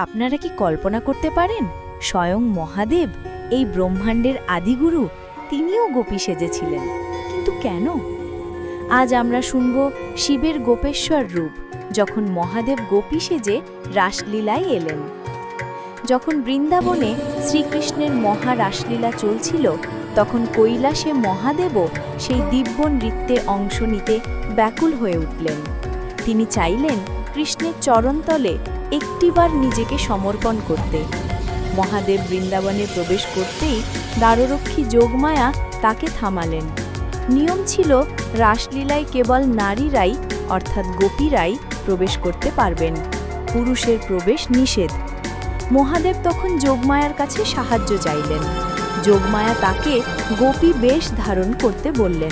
আপনারা কি কল্পনা করতে পারেন? স্বয়ং মহাদেব, এই ব্রহ্মাণ্ডের আদিগুরু, তিনিও গোপী সেজেছিলেন। কিন্তু কেন? আজ আমরা শুনব শিবের গোপেশ্বর রূপ, যখন মহাদেব গোপী সেজে রাসলীলায় এলেন। যখন বৃন্দাবনে শ্রীকৃষ্ণের মহা রাসলীলা চলছিল, তখন কৈলাসে মহাদেবও সেই দিব্য নৃত্যে অংশ নিতে ব্যাকুল হয়ে উঠলেন। তিনি চাইলেন কৃষ্ণের চরণতলে একটিবার নিজেকে সমর্পণ করতে। মহাদেব বৃন্দাবনে প্রবেশ করতেই দ্বাররক্ষী যোগমায়া তাকে থামালেন। নিয়ম ছিল, রাসলীলায় কেবল নারীরাই, অর্থাৎ গোপীরাই, প্রবেশ করতে পারবেন। পুরুষের প্রবেশ নিষেধ। মহাদেব তখন যোগমায়ার কাছে সাহায্য চাইলেন। যোগমায়া তাকে গোপী বেশ ধারণ করতে বললেন।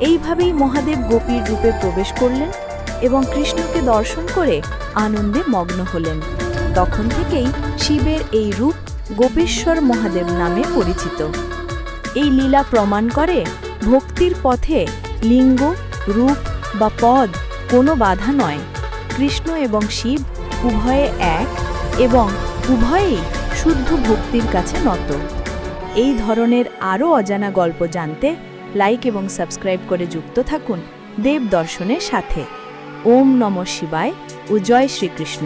এইভাবেই মহাদেব গোপীর রূপে প্রবেশ করলেন। এবং কৃষ্ণকে দর্শন করে আনন্দে মগ্ন হলেন। তখন থেকেই শিবের এই রূপ গোপেশ্বর মহাদেব নামে পরিচিত। এই লীলা প্রমাণ করে ভক্তির পথে লিঙ্গ, রূপ বা পদ কোনো বাধা নয়। কৃষ্ণ এবং শিব উভয়ে এক এবং উভয়েই শুদ্ধ ভক্তির কাছে নত। এই ধরনের আরও অজানা গল্প জানতে লাইক এবং সাবস্ক্রাইব করে যুক্ত থাকুন দেব দর্শনের সাথে। ওম নম শিবায় ও জয় শ্রীকৃষ্ণ।